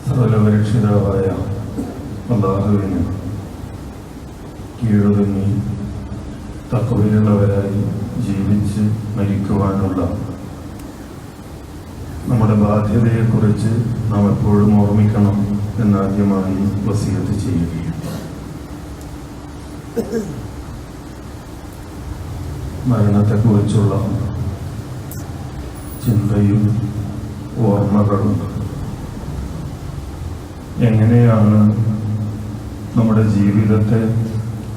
സർവലോകരക്ഷിതാവായ അള്ളാഹുവിന് കീഴൊതുങ്ങി തക്കവയിലുള്ളവരായി ജീവിച്ച് മരിക്കുവാനുള്ള നമ്മുടെ ബാധ്യതയെക്കുറിച്ച് നാം എപ്പോഴും ഓർമ്മിക്കണം എന്നാദ്യമായി വസീയത്ത് ചെയ്യുകയാണ് മരണത്തെക്കുറിച്ചുള്ള ചിന്തയും ഓർമ്മകളും. എങ്ങനെയാണ് നമ്മുടെ ജീവിതത്തെ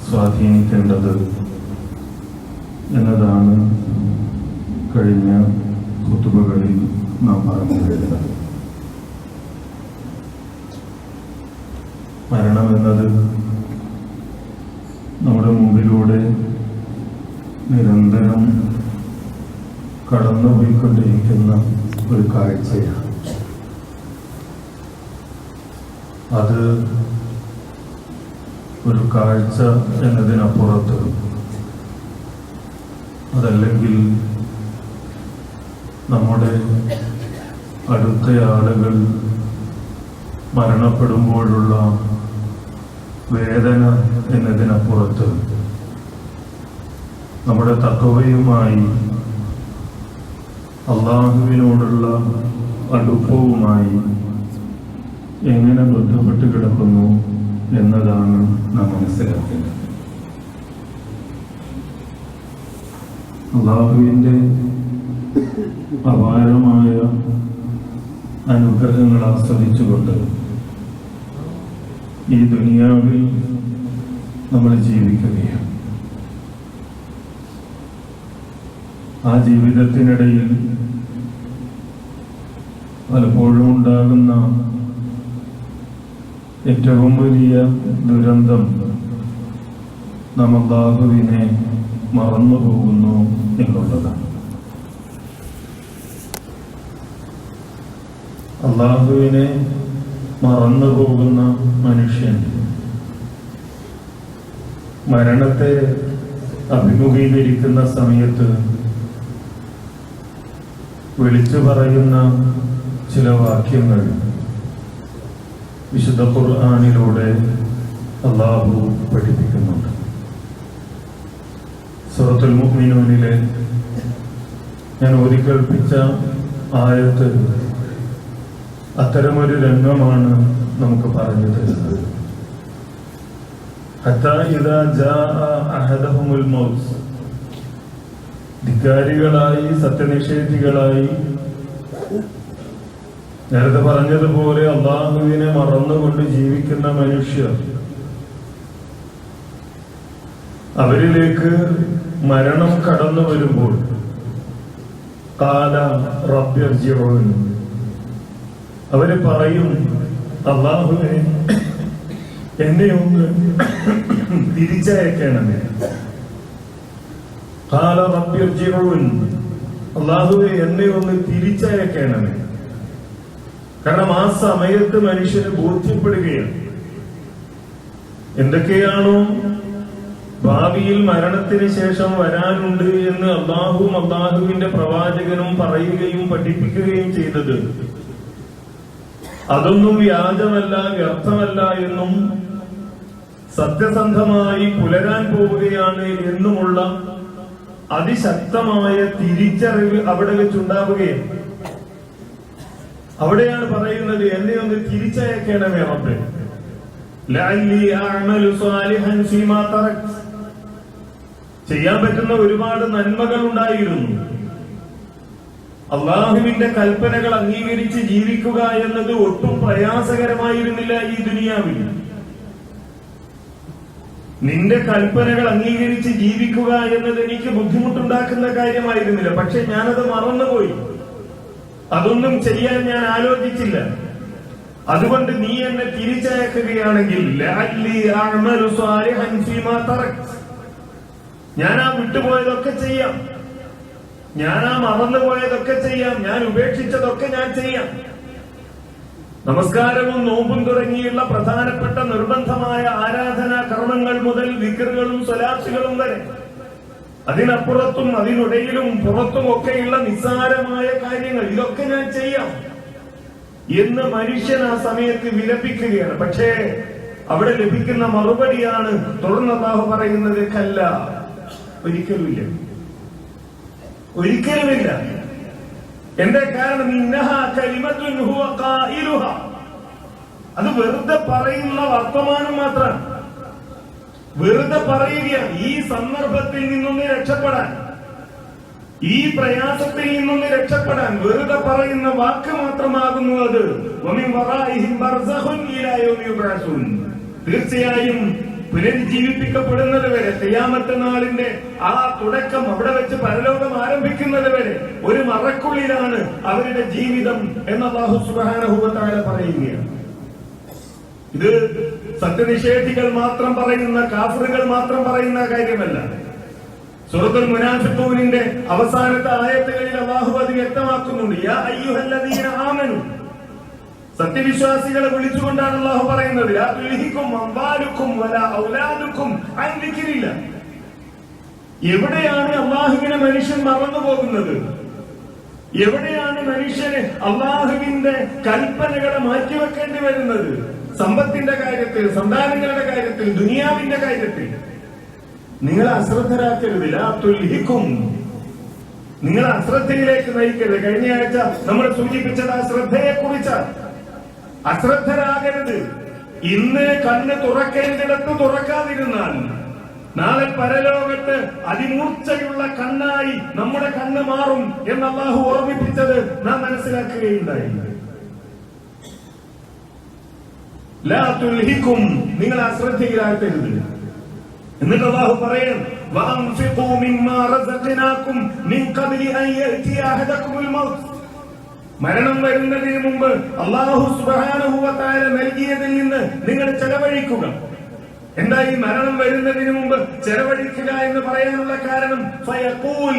സ്വാധീനിക്കേണ്ടത് എന്നതാണ് കഴിഞ്ഞ കുത്തുബകളിൽ നാം പറഞ്ഞു കഴിഞ്ഞത് മരണമെന്നത് നമ്മുടെ മുമ്പിലൂടെ നിരന്തരം കടന്നുപോയിക്കൊണ്ടിരിക്കുന്ന ഒരു കാഴ്ചയാണ്. അത് ഒരു കാഴ്ച എന്നതിനപ്പുറത്ത് അതല്ലെങ്കിൽ നമ്മുടെ അടുത്ത ആളുകൾ മരണപ്പെടുമ്പോഴുള്ള വേദന എന്നതിനപ്പുറത്ത് നമ്മുടെ തക്കവയുമായി അള്ളാഹുവിനോടുള്ള അടുപ്പവുമായി എങ്ങനെ ബന്ധപ്പെട്ട് കിടക്കുന്നു എന്നതാണ് നാം മനസ്സിലാക്കേണ്ടത്. അള്ളാഹുവിന്റെ അപാരമായ അനുഗ്രഹങ്ങൾ ആസ്വദിച്ചുകൊണ്ട് ഈ ദുനിയാവിൽ നമ്മൾ ജീവിക്കുകയാണ്. ആ ജീവിതത്തിനിടയിൽ പലപ്പോഴും ഉണ്ടാകുന്ന ഏറ്റവും വലിയ ദുരന്തം നാം അള്ളാഹുവിനെ മറന്നു പോകുന്നു എന്നുള്ളതാണ്. അള്ളാഹുവിനെ മറന്നു പോകുന്ന മനുഷ്യൻ മരണത്തെ അഭിമുഖീകരിക്കുന്ന സമയത്ത് വിളിച്ചു പറയുന്ന ചില വാക്യങ്ങൾ വിശുദ്ധ ഖുർആാനിലൂടെ അള്ളാഹു പഠിപ്പിക്കുന്നുണ്ട്. സുറത്തുൽ മുഹ്മിനൂനിലെ ഞാൻ ഓതിക്കേൾപ്പിച്ച ആയത്ത് അത്തരമൊരു രംഗമാണ് നമുക്ക് പറഞ്ഞു തരുന്നത്. ധിക്കാരികളായി സത്യനിഷേധികളായി നേരത്തെ പറഞ്ഞതുപോലെ അള്ളാഹുവിനെ മറന്നുകൊണ്ട് ജീവിക്കുന്ന മനുഷ്യർ. അവരിലേക്ക് മരണം കടന്നു വരുമ്പോൾ കാല റബ്യർജിയോൻ അവർ പറയും അള്ളാഹുവിനെ എന്നെ ഒന്ന് തിരിച്ചയക്കണമേ. കാല റബ്യർജിയോൻ അള്ളാഹുവെ എന്നെ ഒന്ന് തിരിച്ചയക്കണമേ. കാരണം ആ സമയത്ത് മനുഷ്യന് ബോധ്യപ്പെടുകയാണ്. എന്തൊക്കെയാണോ ഭാവിയിൽ മരണത്തിന് ശേഷം വരാനുണ്ട് എന്ന് അള്ളാഹുവും അള്ളാഹുവിന്റെ പ്രവാചകനും പറയുകയും പഠിപ്പിക്കുകയും ചെയ്തത്. അതൊന്നും വ്യാജമല്ല വ്യർത്ഥമല്ല എന്നും സത്യസന്ധമായി പുലരാൻ പോവുകയാണ് എന്നുമുള്ള അതിശക്തമായ തിരിച്ചറിവ് അവിടെ വെച്ചുണ്ടാവുകയാണ്. അവിടെയാണ് പറയുന്നത് എന്നെ ഒന്ന് തിരിച്ചയക്കണമേ റബ്ബെ ചെയ്യാൻ പറ്റുന്ന ഒരുപാട് നന്മകൾ ഉണ്ടായിരുന്നു. അള്ളാഹുവിന്റെ കൽപ്പനകൾ അംഗീകരിച്ച് ജീവിക്കുക എന്നത് ഒട്ടും പ്രയാസകരമായിരുന്നില്ല ഈ ദുനിയാവിൽ. നിന്റെ കൽപ്പനകൾ അംഗീകരിച്ച് ജീവിക്കുക എന്നത് എനിക്ക് ബുദ്ധിമുട്ടുണ്ടാക്കുന്ന കാര്യമായിരുന്നില്ല. പക്ഷെ ഞാനത് മറന്നുപോയി. അതൊന്നും ചെയ്യാൻ ഞാൻ ആലോചിച്ചില്ല. അതുകൊണ്ട് നീ എന്നെ തിരിച്ചയക്കുകയാണെങ്കിൽ ഞാൻ ആ വിട്ടുപോയതൊക്കെ ചെയ്യാം. ഞാൻ ആ മറന്നുപോയതൊക്കെ ചെയ്യാം. ഞാൻ ഉപേക്ഷിച്ചതൊക്കെ ഞാൻ ചെയ്യാം. നമസ്കാരവും നോമ്പും തുടങ്ങിയുള്ള പ്രധാനപ്പെട്ട നിർബന്ധമായ ആരാധനാ കർമ്മങ്ങൾ മുതൽ വിക്രുകളും സ്വലാസുകളും വരെ. അതിനപ്പുറത്തും അതിനിടയിലും പുറത്തും ഒക്കെയുള്ള നിസ്സാരമായ കാര്യങ്ങൾ. ഇതൊക്കെ ഞാൻ ചെയ്യാം. എന്ന് മനുഷ്യൻ ആ സമയത്ത് വിലപിക്കുകയാണ്. പക്ഷേ അവിടെ ലഭിക്കുന്ന മറുപടിയാണ് തുടർന്ന് അള്ളാഹു പറയുന്നത് കല്ല. ഒരിക്കലുമില്ല. ഒരിക്കലുമില്ല. എന്റെ കാരണം. അത് വെറുതെ പറയുന്ന വർത്തമാനം മാത്രമാണ് വെറുതെ പറയുകയാണ്. ഈ സന്ദർഭത്തിൽ നിന്നൊന്ന് രക്ഷപ്പെടാൻ. ഈ പ്രയാസത്തിൽ നിന്നൊന്ന് രക്ഷപ്പെടാൻ. വെറുതെ പറയുന്ന വാക്ക് മാത്രമാകുന്നു അത്. തീർച്ചയായും പുനരുജ്ജീവിപ്പിക്കപ്പെടുന്നത് വരെ തെയ്യാമത്തെ നാളിന്റെ ആ തുടക്കം അവിടെ വെച്ച് പരലോകം ആരംഭിക്കുന്നത് വരെ ഒരു മറക്കുള്ളിലാണ് അവരുടെ ജീവിതം എന്ന് അള്ളാഹു സുബാനഹുബത്തായ പറയുകയാണ്. ഇത് സത്യനിഷേധികൾ മാത്രം പറയുന്ന കാഫറുകൾ മാത്രം പറയുന്ന കാര്യമല്ല. സുഹൃത്തുൽ മുനാഫിഖൂനിന്റെ അവസാനത്തെ ആയത്തുകളിൽ അള്ളാഹു അത് വ്യക്തമാക്കുന്നുണ്ട്. സത്യവിശ്വാസികളെ വിളിച്ചുകൊണ്ടാണ് അള്ളാഹു പറയുന്നത്. എവിടെയാണ് അള്ളാഹുവിനെ മനുഷ്യൻ മറന്നു പോകുന്നത്? എവിടെയാണ് മനുഷ്യന് അള്ളാഹുവിന്റെ കൽപ്പനകളെ മാറ്റിവെക്കേണ്ടി വരുന്നത്? സമ്പത്തിന്റെ കാര്യത്തിൽ സന്താനങ്ങളുടെ കാര്യത്തിൽ ദുനിയാവിന്റെ കാര്യത്തിൽ. നിങ്ങൾ അശ്രദ്ധരാക്കരുത്. ലാ തുൽഹിക്കും നിങ്ങൾ അശ്രദ്ധയിലേക്ക് നയിക്കരുത്. കഴിഞ്ഞ ആഴ്ച നമ്മൾ സൂചിപ്പിച്ചത് ആ ശ്രദ്ധയെ കുറിച്ചാണ് അശ്രദ്ധരാകരുത്. ഇന്ന് കണ്ണ് തുറക്കേണ്ടിടത്ത് തുറക്കാതിരുന്നാൽ നാളെ പരലോകത്ത് അതിമൂർച്ചയുള്ള കണ്ണായി നമ്മുടെ കണ്ണ് മാറും എന്ന് അള്ളാഹു ഓർമ്മിപ്പിച്ചത് നാം മനസ്സിലാക്കുകയുണ്ടായി. ലാ തുൽഹിക്കും നിങ്ങൾ അശ്രദ്ധയിലാക്കരുത് എന്നിട്ട് അള്ളാഹു പറയും وأنفقوا مما رزقناكم من قبل أن يأتي أحدكم الموت മരണം വരുന്നതിന് മുമ്പ് അള്ളാഹു സുബാനുഭവത്തായ നൽകിയതിൽ നിന്ന് നിങ്ങൾ ചെലവഴിക്കുക എന്താ ഈ മരണം വരുന്നതിന് മുമ്പ് ചെലവഴിക്കുക എന്ന് പറയാനുള്ള കാരണം ഫയഖൂൽ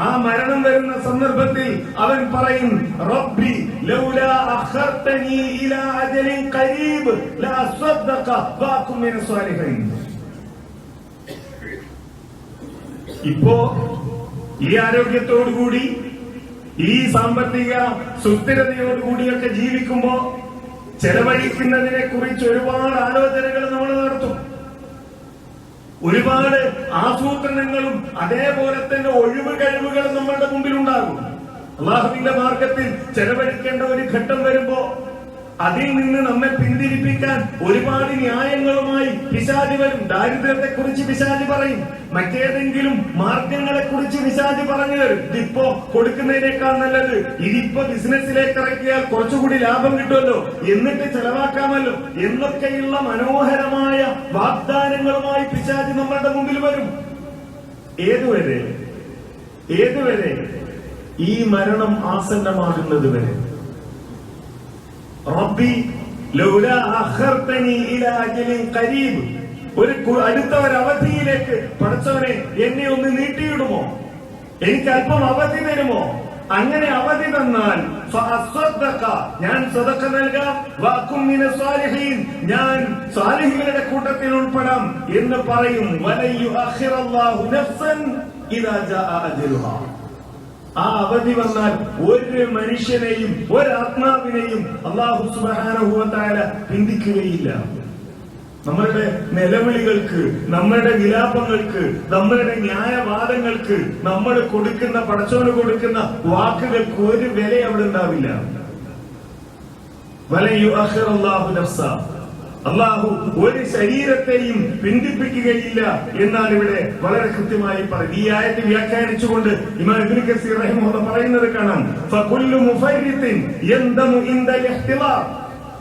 ആ മരണം വരുന്ന സന്ദർഭത്തിൽ അവൻ പറയും റബ്ബി ലൗലാ അഖർതനി ഇലാ ഖരീബ് ഇപ്പോ ഈ ആരോഗ്യത്തോടുകൂടി ഈ സാമ്പത്തിക സുസ്ഥിരതയോടുകൂടിയൊക്കെ ജീവിക്കുമ്പോ ചെലവഴിക്കുന്നതിനെ കുറിച്ച് ഒരുപാട് ആലോചനകൾ നമ്മൾ നടത്തും. ഒരുപാട് ആസൂത്രണങ്ങളും അതേപോലെ തന്നെ ഒഴിവ് കഴിവുകളും നമ്മളുടെ മുമ്പിൽ ഉണ്ടാകും അള്ളാഹുവിന്റെ മാർഗത്തിൽ ചെലവഴിക്കേണ്ട ഒരു ഘട്ടം വരുമ്പോ അതിൽ നിന്ന് നമ്മെ പിന്തിരിപ്പിക്കാൻ ഒരുപാട് ന്യായങ്ങളുമായി പിശാചി വരും. ദാരിദ്ര്യത്തെ കുറിച്ച് പിശാചി പറയും. മറ്റേതെങ്കിലും മാർഗങ്ങളെ കുറിച്ച് പിശാചി പറഞ്ഞു തരും. ഇതിപ്പോ കൊടുക്കുന്നതിനേക്കാൾ നല്ലത് ഇതിപ്പോ ബിസിനസ്സിലേക്ക് ഇറക്കിയാൽ കുറച്ചുകൂടി ലാഭം കിട്ടുമല്ലോ. എന്നിട്ട് ചെലവാക്കാമല്ലോ. എന്നൊക്കെയുള്ള മനോഹരമായ വാഗ്ദാനങ്ങളുമായി പിശാചി നമ്മളുടെ മുമ്പിൽ വരും. ഏതുവരെ? ഏതുവരെ? ഈ മരണം ആസന്നമാകുന്നത് വരെ. റബ്ബി ലൗലാ അഖർതനി ഇലാ അജലിൻ ഖരീബ്. ഒരു അടുത്ത ഒരു അവധിയിലേക്ക് പഠിച്ചവനെ എന്നെ ഒന്ന് നീട്ടിയിടുമോ? എനിക്ക് അല്പം അവധി തരുമോ? അങ്ങനെ അവധി തന്നാൽ ഞാൻ സദക്ക നൽകാം. സ്വാലിഹീൻ ഞാൻ സാലിഹികളുടെ കൂട്ടത്തിൽ ഉൾപ്പെടാം എന്ന് പറയും. വലയു അഖിറല്ലാഹു നഫ്സൻ ഇദാ ജാഅ അജലുഹാ. ആ അവധി വന്നാൽ ഒരു മനുഷ്യനെയും ഒരാത്മാവിനെയും അള്ളാഹു സുബാനുഭവത്തായ പിന്തിക്കുകയില്ല. നമ്മളുടെ നിലവിളികൾക്ക് നമ്മളുടെ വിലാപങ്ങൾക്ക് നമ്മളുടെ ന്യായവാദങ്ങൾക്ക് നമ്മൾ കൊടുക്കുന്ന പടച്ചോന് കൊടുക്കുന്ന വാക്കുകൾക്ക് ഒരു വില അവിടെ ഉണ്ടാവില്ല. വലയു അഖിറല്ലാഹു നഫ്സ. അള്ളാഹു ഒരു ശരീരത്തെയും പിന്തിപ്പിക്കുകയില്ല എന്നാണ് ഇവിടെ വളരെ കൃത്യമായി പറയുന്നത് ഈ ആയത്തെ വ്യാഖ്യാനിച്ചുകൊണ്ട് ഇമാം ഇബ്നു കസീർ റഹിമഹുള്ള പറയുന്നത് കാണാം.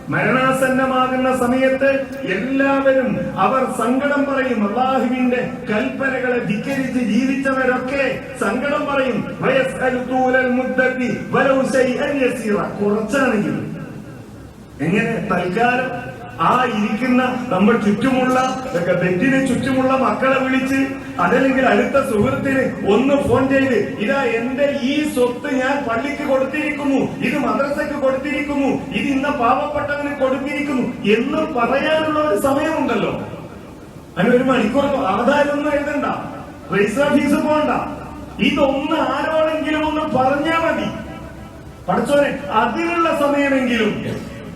മരണാസന്നമാകുന്ന സമയത്ത് എല്ലാവരും അവർ സങ്കടം പറയും. അള്ളാഹുവിന്റെ കൽപ്പനകളെ ധിക്കരിച്ച് ജീവിച്ചവരൊക്കെ സങ്കടം പറയും. കുറച്ചാണെങ്കിലും. എങ്ങനെ? തൽക്കാലം ആ ഇരിക്കുന്ന നമ്മൾ ചുറ്റുമുള്ള ബെഡിന് ചുറ്റുമുള്ള മക്കളെ വിളിച്ച് അതല്ലെങ്കിൽ അടുത്ത സുഹൃത്തിന് ഒന്ന് ഫോൺ ചെയ്ത് ഇതാ എന്റെ ഈ സ്വത്ത് ഞാൻ പള്ളിക്ക് കൊടുത്തിരിക്കുന്നു ഇത് മദ്രസയ്ക്ക് കൊടുത്തിരിക്കുന്നു ഇത് ഇന്ന പാവപ്പെട്ടവന് കൊടുത്തിരിക്കുന്നു എന്ന് പറയാനുള്ള ഒരു സമയമുണ്ടല്ലോ. അതിന് ഒരു മണിക്കൂർ ആധാരമൊന്നും എഴുതണ്ട രജിസ്റ്റർ ഫീസ് പോണ്ട. ഇതൊന്ന് ആരോടെങ്കിലും ഒന്ന് പറഞ്ഞാ മതി. പഠിച്ചോനെ അതിനുള്ള സമയമെങ്കിലും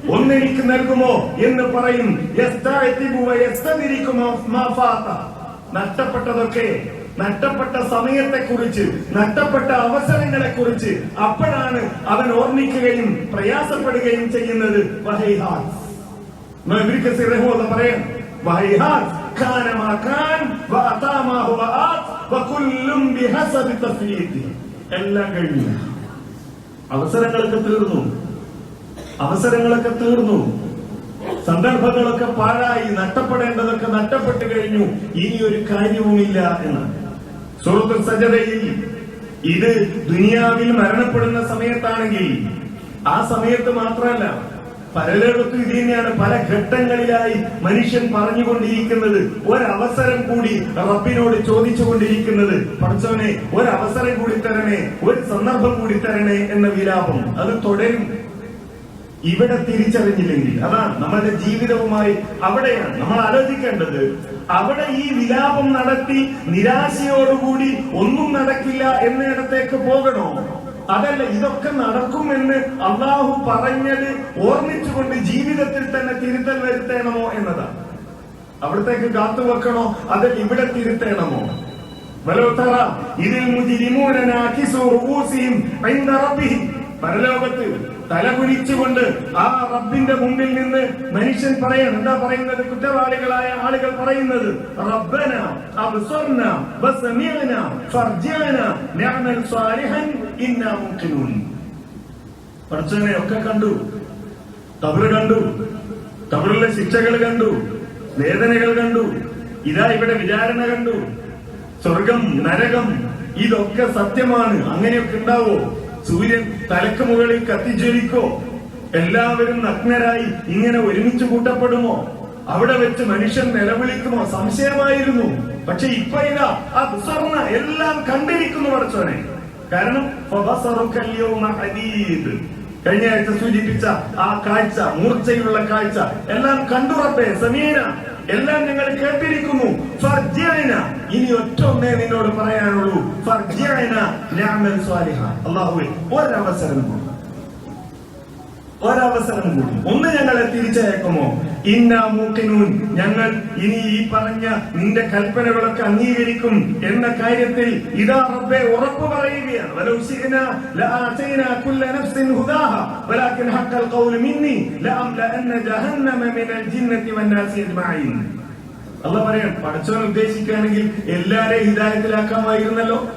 ഒന്നെനിക്ക് നൽകുമോ എന്ന് പറയും. നഷ്ടപ്പെട്ടതൊക്കെ നഷ്ടപ്പെട്ട സമയത്തെ കുറിച്ച് നഷ്ടപ്പെട്ട അവസരങ്ങളെ കുറിച്ച് അപ്പോഴാണ് അവൻ ഓർമ്മിക്കുകയും പ്രയാസപ്പെടുകയും ചെയ്യുന്നത്. എല്ലാം കഴിഞ്ഞു. അവസരങ്ങളൊക്കെ തീർന്നു. അവസരങ്ങളൊക്കെ തീർന്നു. സന്ദർഭങ്ങളൊക്കെ പാഴായി നഷ്ടപ്പെടേണ്ടതൊക്കെ നഷ്ടപ്പെട്ടു കഴിഞ്ഞു. ഇനി ഒരു കാര്യവുമില്ല എന്ന്. സുഹൃത്തു സജതയിൽ ഇത് ദുനിയാവിൽ മരണപ്പെടുന്ന സമയത്താണെങ്കിൽ ആ സമയത്ത് മാത്രമല്ല പരലോകത്തും ഇത് തന്നെയാണ് പല ഘട്ടങ്ങളിലായി മനുഷ്യൻ പറഞ്ഞുകൊണ്ടിരിക്കുന്നത്. ഒരവസരം കൂടി റബ്ബിനോട് ചോദിച്ചുകൊണ്ടിരിക്കുന്നത്. പഠിച്ചവനെ ഒരവസരം കൂടി തരണേ ഒരു സന്ദർഭം കൂടി തരണേ എന്ന വിലാപം. അത് തുടരും. ഇവിടെ തിരിച്ചറിഞ്ഞില്ലെങ്കിൽ അതാണ് നമ്മളുടെ ജീവിതവുമായി അവിടെയാണ്. നമ്മൾ ആലോചിക്കേണ്ടത് അവിടെ ഈ വിലാപം നടത്തി നിരാശയോടുകൂടി ഒന്നും നടക്കില്ല എന്നിടത്തേക്ക് പോകണോ? അതല്ല ഇതൊക്കെ നടക്കുമെന്ന് അള്ളാഹു പറഞ്ഞത് ഓർമ്മിച്ചുകൊണ്ട് ജീവിതത്തിൽ തന്നെ തിരുത്തൽ വരുത്തേണമോ എന്നതാണ് അവിടത്തേക്ക് കാത്തുവെക്കണോ അതല്ല ഇവിടെ തിരുത്തേണമോ? തറ ഇതിൽ ഐന്ദ റബ്ബിഹിം. പരലോകത്ത് തലകുനിച്ചുകൊണ്ട് ആ റബ്ബിന്റെ മുമ്പിൽ നിന്ന് മനുഷ്യൻ പറയാൻ എന്താ പറയുന്നത്? കുറ്റവാളികളായ ആളുകൾ പറയുന്നത് റബ്ബന ഒക്കെ കണ്ടു തബറ് കണ്ടു തബറിലെ ശിക്ഷകൾ കണ്ടു വേദനകൾ കണ്ടു ഇതാ ഇവിടെ വിചാരണ കണ്ടു. സ്വർഗം നരകം ഇതൊക്കെ സത്യമാണ്. അങ്ങനെയൊക്കെ ഉണ്ടാവോ? സൂര്യൻ തലക്ക് മുകളിൽ കത്തിജ്വലിക്കോ? എല്ലാവരും നഗ്നരായി ഇങ്ങനെ ഒരുമിച്ച് കൂട്ടപ്പെടുമോ? അവിടെ വെച്ച് മനുഷ്യൻ നിലവിളിക്കുമോ? സംശയമായിരുന്നു. പക്ഷെ ഇപ്പൊ ഇതാ ആ സ്വർണ എല്ലാം കണ്ടിരിക്കുന്നു പഠിച്ചോനെ കാരണം. കഴിഞ്ഞ ആഴ്ച സൂചിപ്പിച്ച ആ കാഴ്ച മൂർച്ചയുള്ള കാഴ്ച എല്ലാം കണ്ടുറപ്പേ സമീന. എല്ലാം നിങ്ങൾ കേട്ടിരിക്കുന്നു. ഇനി ഒറ്റ ഒന്നേ നിന്നോട് പറയാനുള്ളൂ. ഒരവസരം കൂടി ഒരവസരം കൂടി ഒന്ന് ഞങ്ങളെ തിരിച്ചയക്കുമോ? ഇന്ന മൂക്കിനൂൻ ഞങ്ങൾ ഇനി ഈ പറഞ്ഞ നിന്റെ കൽപ്പനകളൊക്കെ അംഗീകരിക്കും എന്ന കാര്യത്തിൽ ഇതാ റബ്ബെ ഉറപ്പ് പറയുകയാണ്. അജ്മഈൻ പറയാൻ പഠിച്ചവൻ ഉദ്ദേശിക്കുകയാണെങ്കിൽ എല്ലാരെയും ഹിതായത്തിലാക്കാമായിരുന്നല്ലോ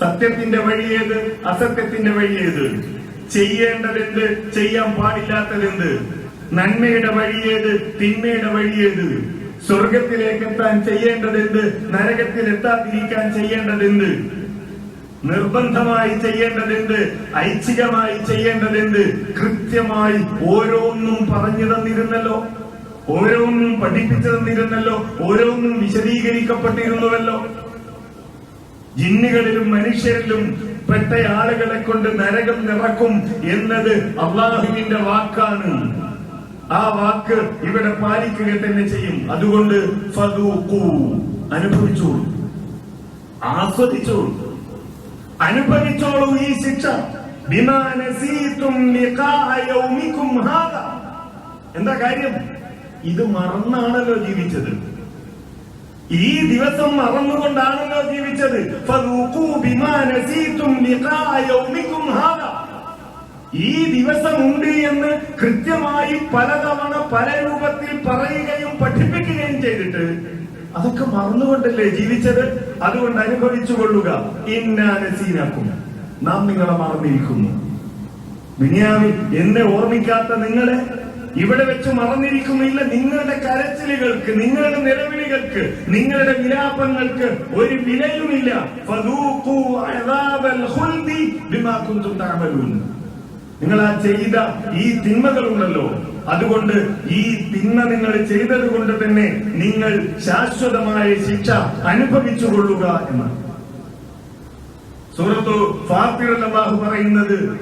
സത്യത്തിന്റെ വഴി ഏത്? അസത്യത്തിന്റെ വഴി ഏത്? ചെയ്യേണ്ടതെന്ത്? ചെയ്യാൻ പാടില്ലാത്തതെന്ത്? നന്മയുടെ വഴി ഏത്? തിന്മയുടെ വഴി ഏത്? സ്വർഗത്തിലേക്ക് എത്താൻ ചെയ്യേണ്ടതെന്ത്? നരകത്തിൽ എത്താതിരിക്കാൻ ചെയ്യേണ്ടതെന്ത്? നിർബന്ധമായി ചെയ്യേണ്ടതെന്ത്? ഐച്ഛികമായി ചെയ്യേണ്ടതെന്ത്? കൃത്യമായി ഓരോന്നും പറഞ്ഞു തന്നിരുന്നല്ലോ. ഓരോന്നും പഠിപ്പിച്ചു തന്നിരുന്നല്ലോ ഓരോന്നും വിശദീകരിക്കപ്പെട്ടിരുന്നുവല്ലോ. ജിന്നുകളിലും മനുഷ്യരിലും പെട്ട ആളുകളെ കൊണ്ട് നരകം നിറക്കും എന്നത് അള്ളാഹുവിന്റെ വാക്കാണ്. ആ വാക്ക് ഇവിടെ പാലിക്കുക തന്നെ ചെയ്യും. അതുകൊണ്ട് അനുഭവിച്ചോളൂ ആസ്വദിച്ചോളൂ അനുഭവിച്ചോളൂ ഈ ശിക്ഷ. എന്താ കാര്യം? ഇത് മറന്നാണല്ലോ ജീവിച്ചത്. ഈ ദിവസം മറന്നുകൊണ്ടാണല്ലോ ജീവിച്ചത്. ഈ ഈ ദിവസമുണ്ട് എന്ന് കൃത്യമായി പലതവണ പല രൂപത്തിൽ പറയുകയും പഠിപ്പിക്കുകയും ചെയ്തിട്ട് അതൊക്കെ മറന്നുകൊണ്ടല്ലേ ജീവിച്ചത്? അതുകൊണ്ട് അനുഭവിച്ചു കൊള്ളുക. ഇന്നാനസീനാക്കും നാം നിങ്ങളെ മറന്നിരിക്കുന്നു. ബിനിയാമി എന്നെ ഓർമ്മിക്കാത്ത നിങ്ങളെ ഇവിടെ വെച്ച് മറന്നിരിക്കുന്നില്ല നിങ്ങളുടെ കരച്ചിലുകൾക്ക് നിങ്ങളുടെ നിലവിളികൾക്ക് നിങ്ങളുടെ വിലാപങ്ങൾക്ക് ഒരു വിലയുമില്ല. നിങ്ങൾ ആ ചെയ്ത ഈ തിന്മകൾ ഉണ്ടല്ലോ അതുകൊണ്ട് ഈ തിന്മ നിങ്ങൾ ചെയ്തത് കൊണ്ട് തന്നെ നിങ്ങൾ ശാശ്വതമായ ശിക്ഷ അനുഭവിച്ചു കൊള്ളുക എന്നാണ്. സൂറത്തു ഫാത്തിറിൽ അല്ലാഹു പറയുന്നത്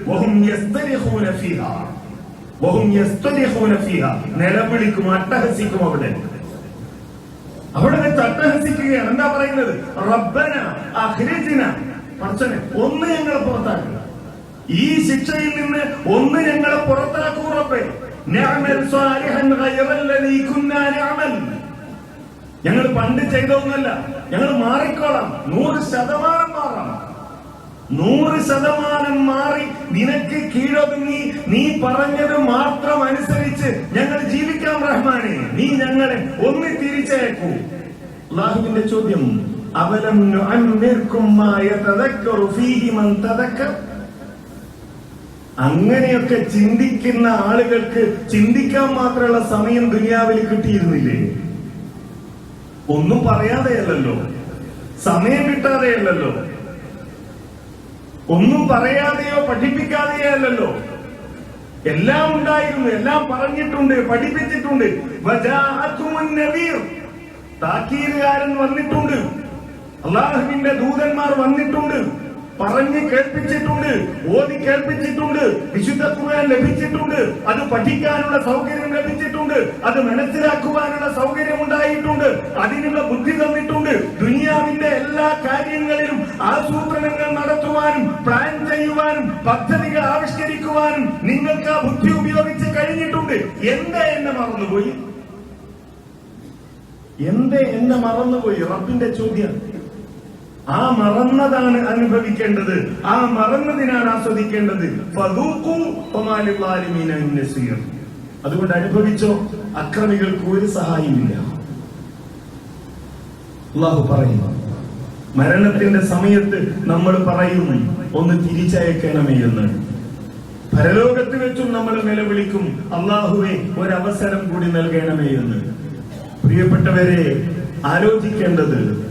നിലവിളിക്കും അട്ടഹസിക്കും അവിടെ. അവിടെ വെച്ച് അട്ടഹസിക്കുകയാണ്. എന്താ പറയുന്നത്? റബ്ബന അഹ്രിജിന പറച്ചനെ ഒന്ന് ഞങ്ങളെ പുറത്താക്കുക ഈ ശിക്ഷയിൽ നിന്ന് ഒന്ന് ഞങ്ങളെ പുറത്താക്കൂ റബ്ബേ. ഞങ്ങൾ പണ്ട് ചെയ്തൊന്നല്ല ഞങ്ങൾ മാറിക്കോളാം. നൂറ് ശതമാനം മാറാം. നൂറ് ശതമാനം കീഴൊതുങ്ങി നീ പറഞ്ഞത് മാത്രം അനുസരിച്ച് ഞങ്ങൾ ജീവിക്കാം റഹ്മാനെ. നീ ഞങ്ങളെ ഒന്ന് തിരിച്ചയക്കൂ അള്ളാഹുവിന്റെ ചോദ്യം അവലം അങ്ങനെയൊക്കെ ചിന്തിക്കുന്ന ആളുകൾക്ക് ചിന്തിക്കാൻ മാത്രമുള്ള സമയം ദുനിയാവിൽ കിട്ടിയിരുന്നില്ലേ? ഒന്നും പറയാതെയല്ലോ സമയം കിട്ടാതെയല്ലല്ലോ. ഒന്നും പറയാതെയോ പഠിപ്പിക്കാതെയോ അല്ലല്ലോ. എല്ലാം ഉണ്ടായിരുന്നു എല്ലാം പറഞ്ഞിട്ടുണ്ട് പഠിപ്പിച്ചിട്ടുണ്ട്. താക്കീരുകാരൻ വന്നിട്ടുണ്ട്. അള്ളാഹുവിന്റെ ദൂതന്മാർ വന്നിട്ടുണ്ട്. പറഞ്ഞ് കേൾപ്പിച്ചിട്ടുണ്ട് ഓതി കേൾപ്പിച്ചിട്ടുണ്ട് വിശുദ്ധ ഖുർആൻ ലഭിച്ചിട്ടുണ്ട് അത് പഠിക്കാനുള്ള സൗകര്യം ലഭിച്ചിട്ടുണ്ട് അത് മനസ്സിലാക്കുവാനുള്ള സൗകര്യം ഉണ്ടായിട്ടുണ്ട് അതിനുള്ള ബുദ്ധി തന്നിട്ടുണ്ട്. ദുനിയാവിന്റെ എല്ലാ കാര്യങ്ങളിലും ആസൂത്രണങ്ങൾ നടത്തുവാനും പ്ലാൻ ചെയ്യുവാനും പദ്ധതികൾ ആവിഷ്കരിക്കുവാനും നിങ്ങൾക്ക് ആ ബുദ്ധി ഉപയോഗിച്ച് കഴിഞ്ഞിട്ടുണ്ട്. എന്തേ എന്നെ മറന്നുപോയി? എന്തേ എന്നെ മറന്നുപോയി? റബ്ബിന്റെ ചോദ്യം. ആ മറന്നതാണ് അനുഭവിക്കേണ്ടത്. ആ മറന്നതിനാണ് ആസ്വദിക്കേണ്ടത്. അതുകൊണ്ട് അനുഭവിച്ചോ? അക്രമികൾക്ക് ഒരു സഹായമില്ല അള്ളാഹു പറയുന്നു മരണത്തിന്റെ സമയത്ത് നമ്മൾ പറയുന്നു ഒന്ന് തിരിച്ചയക്കണമേ എന്ന്. പരലോകത്ത് വെച്ചും നമ്മൾ നിലവിളിക്കും അള്ളാഹുവെ ഒരവസരം കൂടി നൽകണമേ എന്ന്. പ്രിയപ്പെട്ടവരെ ആലോചിക്കേണ്ടത്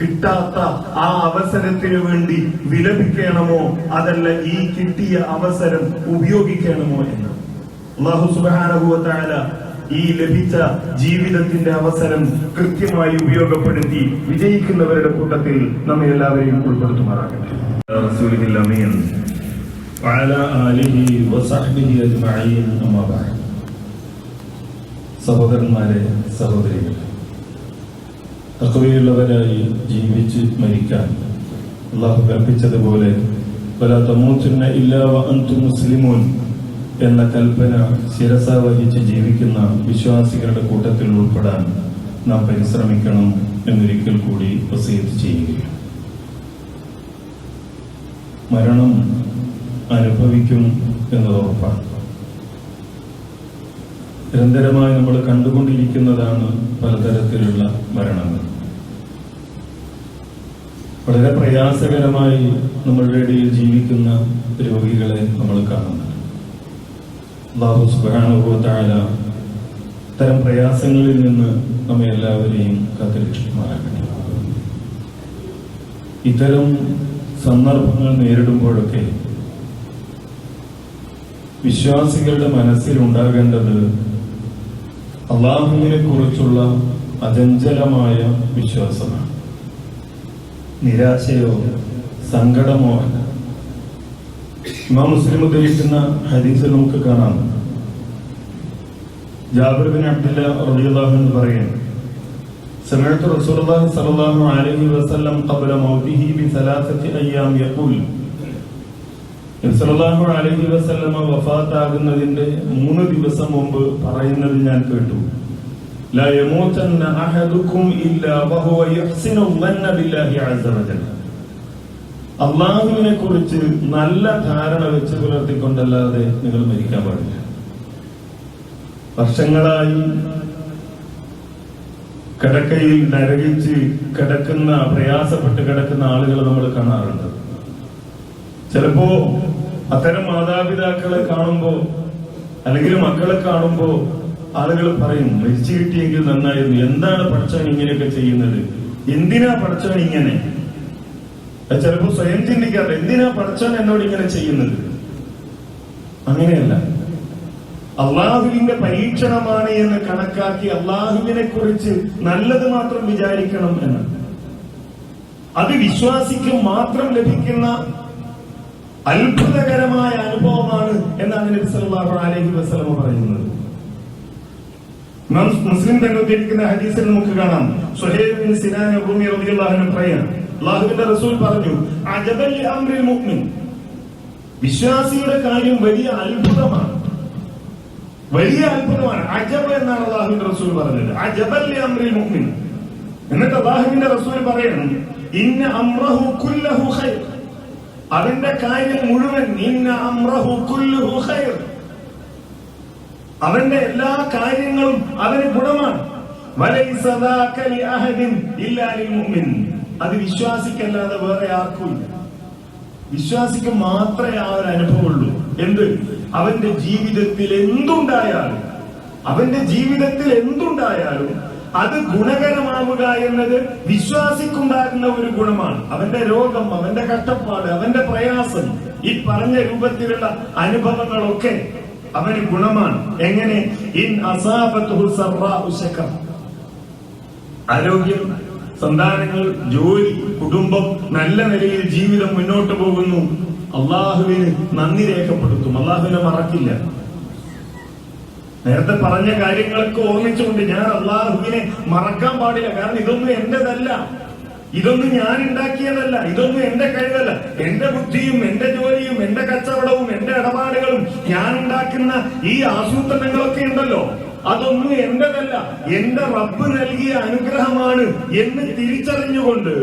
കിട്ടാത്ത ആ അവസരത്തിന് വേണ്ടി വിലപിക്കണമോ? അതല്ല ഈ കിട്ടിയ അവസരം ഉപയോഗിക്കണമോ എന്ന്. അള്ളാഹു സുബാനുഭവത്തായ ഈ ലഭിച്ച ജീവിതത്തിന്റെ അവസരം കൃത്യമായി ഉപയോഗപ്പെടുത്തി വിജയിക്കുന്നവരുടെ കൂട്ടത്തിൽ നമ്മെ എല്ലാവരെയും ഉൾപ്പെടുത്തുമാറാകട്ടെ. സഹോദരന്മാരെ അമീൻ തക്കവയുള്ളവരായി ജീവിച്ച് മരിക്കാൻ. അള്ളാഹു കൽപ്പിച്ചതുപോലെ അന്തു മുസ്ലിമോൻ എന്ന കൽപ്പന ശിരസ വഹിച്ച് ജീവിക്കുന്ന വിശ്വാസികളുടെ കൂട്ടത്തിൽ ഉൾപ്പെടാൻ നാം പരിശ്രമിക്കണം എന്നൊരിക്കൽ കൂടി വസീത്ത് ചെയ്യുകയാണ്. മരണം അനുഭവിക്കും എന്നത് ഉറപ്പാണ്. നിരന്തരമായി നമ്മൾ കണ്ടുകൊണ്ടിരിക്കുന്നതാണ് പലതരത്തിലുള്ള മരണങ്ങൾ. വളരെ പ്രയാസകരമായി നമ്മളുടെ ഇടയിൽ ജീവിക്കുന്ന രോഗികളെ നമ്മൾ കാണുന്നുണ്ട്. ബാബു സുബാനുഭവത്തായ ഇത്തരം പ്രയാസങ്ങളിൽ നിന്ന് നമ്മെ എല്ലാവരെയും കാത്തുരക്ഷിക്കുമാറാകട്ടെ. ഇത്തരം സന്ദർഭങ്ങൾ നേരിടുമ്പോഴൊക്കെ വിശ്വാസികളുടെ മനസ്സിൽ ഉണ്ടാകേണ്ടത് അള്ളാഹുവിനെ കുറിച്ചുള്ള അചഞ്ചലമായ വിശ്വാസമാണ്. നിരാശയോ സങ്കടമോ അല്ല ഇമാം മുസ്ലിം ഉദ്ദേശിക്കുന്ന ഹദീസിൽ നമുക്ക് കാണാം ജാബിർ ബിൻ അബ്ദുല്ല റളിയല്ലാഹു അൻഹു പറയുന്നു سمعت رسول الله صلى الله عليه وسلم قبل موته بثلاثة أيام يقول നബി സല്ലല്ലാഹു അലൈഹി വസല്ലമ വഫാത്താകുന്നതിന്റെ മൂന്ന് ദിവസം മുമ്പ് പറയുന്നത് ഞാൻ കേട്ടു لا يموتن أحدكم إلا وهو يحسن الظن بالله عز وجل അള്ളാഹുവിനെ കുറിച്ച് നല്ല ധാരണ വെച്ച് പുലർത്തിക്കൊണ്ടല്ലാതെ നിങ്ങൾ മരിക്കാൻ പാടില്ല വർഷങ്ങളായി കിടക്കയിൽ നരകിച്ച് കിടക്കുന്ന പ്രയാസപ്പെട്ട് കിടക്കുന്ന ആളുകൾ നമ്മൾ കാണാറുണ്ട് ചിലപ്പോ അത്തരം മാതാപിതാക്കളെ കാണുമ്പോ അല്ലെങ്കിൽ മക്കളെ കാണുമ്പോ ആളുകൾ പറയും മരിച്ചു കിട്ടിയെങ്കിൽ നന്നായിരുന്നു. എന്താണ് പഠിച്ചവൻ ഇങ്ങനെയൊക്കെ ചെയ്യുന്നത്? എന്തിനാ പഠിച്ചവൻ ഇങ്ങനെ? ചിലപ്പോ സ്വയം ചിന്തിക്കാറ് എന്തിനാ പഠിച്ചവൻ എന്നോട് ഇങ്ങനെ ചെയ്യുന്നത്? അങ്ങനെയല്ല. അള്ളാഹുവിന്റെ പരീക്ഷണമാണ് എന്ന് കണക്കാക്കി അള്ളാഹുവിനെ കുറിച്ച് നല്ലത് മാത്രം വിചാരിക്കണം എന്ന് അത് വിശ്വാസിക്കും മാത്രം ലഭിക്കുന്ന അത്ഭുതകരമായ അനുഭവമാണ് എന്നാണ് നബി സല്ലല്ലാഹു അലൈഹി വസല്ലം പറയുന്നത്. മുസ്ലിം തന്നെ ഉദ്ധരിക്കുന്ന ഹദീസിൽ നമുക്ക് കാണാം. സുഹൈബ് ബിൻ സിനാൻ റൂമി റളിയല്ലാഹു പറയാം അല്ലാഹുവിന്റെ റസൂൽ പറഞ്ഞു അജബൽ അംറിൽ മുഅ്മിൻ വിശ്വാസിയുടെ കാര്യം വലിയ അത്ഭുതമാണ്. വലിയ അത്ഭുതമാണ്. അജബ് എന്നാണ് അള്ളാഹുവിന്റെ റസൂൽ പറഞ്ഞത്. അജബൽ അംറിൽ മുഅ്മിൻ എന്നിട്ട് അള്ളാഹുവിന്റെ റസൂൽ പറയണം ഇന്ന അംറഹു കുല്ലഹു ഖൈർ. അവന്റെ കാര്യം മുഴുവൻ ഇന്ന അംറഹു കുല്ലഹു ഖൈർ. അവന്റെ എല്ലാ കാര്യങ്ങളും അവന് ഗുണമാണ്. അത് വിശ്വാസിക്കല്ലാതെ വേറെ ആർക്കുമില്ല വിശ്വാസിക്ക് മാത്രമേ ആ ഒരു അനുഭവമുള്ളൂ. എന്ത്? അവന്റെ ജീവിതത്തിൽ എന്തുണ്ടായാലും അവന്റെ ജീവിതത്തിൽ എന്തുണ്ടായാലും അത് ഗുണകരമാവുക എന്നത് വിശ്വാസിക്കുണ്ടാകുന്ന ഒരു ഗുണമാണ്. അവന്റെ രോഗം അവന്റെ കഷ്ടപ്പാട് അവന്റെ പ്രയാസം ഈ പറഞ്ഞ രൂപത്തിലുള്ള അനുഭവങ്ങളൊക്കെ അവന് ഗുണമാണ്. എങ്ങനെ? ഇൻ ആരോഗ്യം സന്താനങ്ങൾ ജോലി കുടുംബം നല്ല നിലയിൽ ജീവിതം മുന്നോട്ട് പോകുന്നു. അള്ളാഹുവിന് നന്ദി രേഖപ്പെടുത്തും. അള്ളാഹുവിനെ മറക്കില്ല. നേരത്തെ പറഞ്ഞ കാര്യങ്ങളൊക്കെ ഓർമ്മിച്ചുകൊണ്ട് ഞാൻ അള്ളാഹുവിനെ മറക്കാൻ പാടില്ല. കാരണം ഇതൊന്നും എന്റേതല്ല. ഇതൊന്നും ഞാൻ ഉണ്ടാക്കിയതല്ല ഇതൊന്നും എന്റെ കഴിവല്ല. എന്റെ ബുദ്ധിയും എന്റെ ജോലിയും എന്റെ കച്ചവടവും എന്റെ ഇടപാടുകളും ഞാൻ ഉണ്ടാക്കുന്ന ഈ ആസൂത്രണങ്ങളൊക്കെ ഉണ്ടല്ലോ. അതൊന്നും എന്റെതല്ല എന്റെ റബ്ബ് നൽകിയ അനുഗ്രഹമാണ് എന്ന് തിരിച്ചറിഞ്ഞുകൊണ്ട്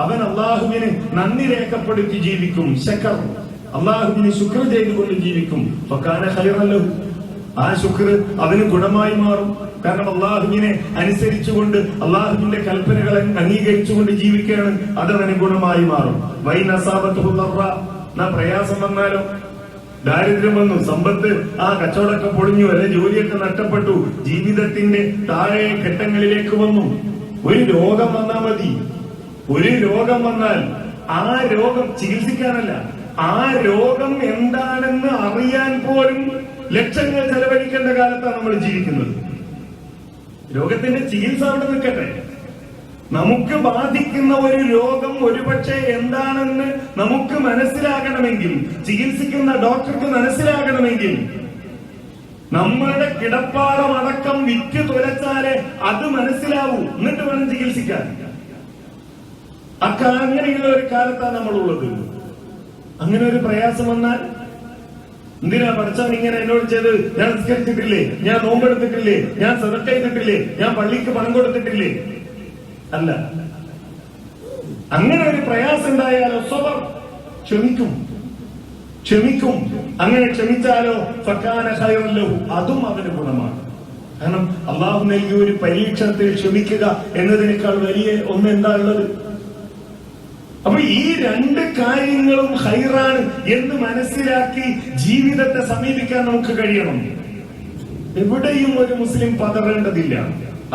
അവൻ അള്ളാഹുവിന് നന്ദി രേഖപ്പെടുത്തി ജീവിക്കും. ശക്കർ. അള്ളാഹുവിന് ശുക്ര ചെയ്തുകൊണ്ട് ജീവിക്കും. ആ ശുക്ർ അവന് ഗുണമായി മാറും. കാരണം അള്ളാഹുവിനെ അനുസരിച്ചുകൊണ്ട് അള്ളാഹുവിന്റെ കൽപ്പനകളെ അംഗീകരിച്ചുകൊണ്ട് ജീവിക്കുകയാണ് അതവന് ഗുണമായി മാറും. വൈനസാപത്ത് പ്രയാസം വന്നാലോ? ദാരിദ്ര്യം വന്നു സമ്പത്ത് ആ കച്ചവടമൊക്കെ പൊളിഞ്ഞു അല്ലെ ജോലിയൊക്കെ നഷ്ടപ്പെട്ടു ജീവിതത്തിന്റെ താഴെ ഘട്ടങ്ങളിലേക്ക് വന്നു. ഒരു രോഗം വന്നാൽ മതി. ഒരു രോഗം വന്നാൽ ആ രോഗം ചികിത്സിക്കാനല്ല. ആ രോഗം എന്താണെന്ന് അറിയാൻ പോലും ലക്ഷങ്ങൾ ചെലവഴിക്കേണ്ട കാലത്താണ് നമ്മൾ ജീവിക്കുന്നത്. രോഗത്തിന്റെ ചികിത്സ അവിടെ നിൽക്കട്ടെ. നമുക്ക് ബാധിക്കുന്ന ഒരു രോഗം ഒരുപക്ഷെ എന്താണെന്ന് നമുക്ക് മനസ്സിലാകണമെങ്കിൽ ചികിത്സിക്കുന്ന ഡോക്ടർക്ക് മനസ്സിലാകണമെങ്കിൽ നമ്മളുടെ കിടപ്പാടം അടക്കം വിറ്റ് തുലച്ചാലേ അത് മനസ്സിലാവൂ. എന്നിട്ട് വേണം ചികിത്സിക്കാൻ. അക്ക അങ്ങനെയുള്ള ഒരു കാലത്താണ് നമ്മളുള്ളത്. അങ്ങനെ ഒരു പ്രയാസം വന്നാൽ എന്തിനാ പഠിച്ചാൽ ഇങ്ങനെ എന്നോട് ചെയ്ത് ഞാൻ നിസ്കരിച്ചിട്ടില്ലേ ഞാൻ നോമ്പെടുത്തിട്ടില്ലേ ഞാൻ സദക്ക ചെയ്തിട്ടില്ലേ? ഞാൻ പള്ളിക്ക് പണം കൊടുത്തിട്ടില്ലേ? അല്ല. അങ്ങനെ ഒരു പ്രയാസം ഉണ്ടായാലോ സ്വഭാവം ക്ഷമിക്കും. ക്ഷമിക്കും. അങ്ങനെ ക്ഷമിച്ചാലോ? ഫക്കാന അതും അവന്റെ ഗുണമാണ്. കാരണം അള്ളാഹു നൽകിയ ഒരു പരീക്ഷണത്തിൽ ക്ഷമിക്കുക എന്നതിനേക്കാൾ വലിയ ഒന്ന് എന്താ ഉള്ളത്? അപ്പൊ ഈ രണ്ട് കാര്യങ്ങളും ഹൈറാണ് എന്ന് മനസ്സിലാക്കി ജീവിതത്തെ സമീപിക്കാൻ നമുക്ക് കഴിയണം. എവിടെയും ഒരു മുസ്ലിം പതറേണ്ടതില്ല.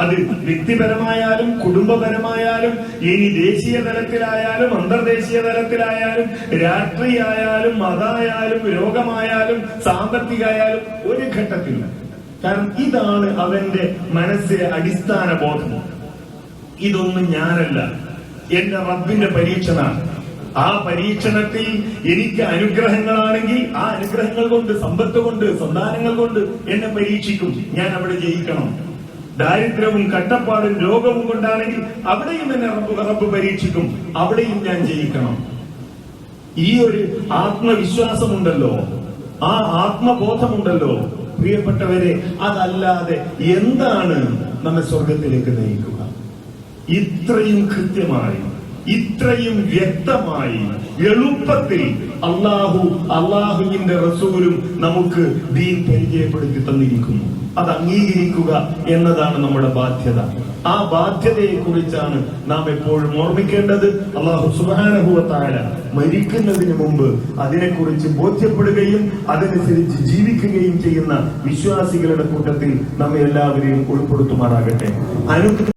അത് വ്യക്തിപരമായാലും കുടുംബപരമായാലും ഇനി ദേശീയ തലത്തിലായാലും അന്തർദേശീയ തലത്തിലായാലും രാഷ്ട്രീയായാലും മതായാലും രോഗമായാലും സാമ്പത്തികമായാലും ഒരു ഘട്ടത്തില്ല കാരണം ഇതാണ് അവന്റെ മനസ്സിലെ അടിസ്ഥാന ബോധം ഇതൊന്നും ഞാനല്ല. എന്റെ റബ്ബിന്റെ പരീക്ഷണമാണ് ആ പരീക്ഷണത്തിൽ എനിക്ക് അനുഗ്രഹങ്ങളാണെങ്കിൽ ആ അനുഗ്രഹങ്ങൾ കൊണ്ട് സമ്പത്ത് കൊണ്ട് സന്താനങ്ങൾ കൊണ്ട് എന്നെ പരീക്ഷിക്കും. ഞാൻ അവിടെ ജയിക്കണം. ദാരിദ്ര്യവും കട്ടപ്പാടും രോഗവും കൊണ്ടാണെങ്കിൽ അവിടെയും എന്നെ റബ്ബ് റബ്ബ് പരീക്ഷിക്കും. അവിടെയും ഞാൻ ജയിക്കണം. ഈ ഒരു ആത്മവിശ്വാസമുണ്ടല്ലോ. ആ ആത്മബോധമുണ്ടല്ലോ. പ്രിയപ്പെട്ടവരെ അതല്ലാതെ എന്താണ് നമ്മെ സ്വർഗത്തിലേക്ക് നയിക്കുക? ഇത്രയും കൃത്യമായി ഇത്രയും വ്യക്തമായി എളുപ്പത്തിൽ അള്ളാഹു അള്ളാഹുവിന്റെ റസൂലും നമുക്ക് ദീൻ പരിചയപ്പെടുത്തി തന്നിരിക്കുന്നു. അത് അംഗീകരിക്കുക എന്നതാണ് നമ്മുടെ ബാധ്യത. ആ ബാധ്യതയെ കുറിച്ചാണ് നാം എപ്പോഴും ഓർമ്മിക്കേണ്ടത്. അള്ളാഹു സുബാനുഭവത്തായ മരിക്കുന്നതിന് മുമ്പ് അതിനെക്കുറിച്ച് ബോധ്യപ്പെടുകയും അതനുസരിച്ച് ജീവിക്കുകയും ചെയ്യുന്ന വിശ്വാസികളുടെ കൂട്ടത്തിൽ നമ്മെ എല്ലാവരെയും ഉൾപ്പെടുത്തുമാറാകട്ടെ. അനുഗ്രഹ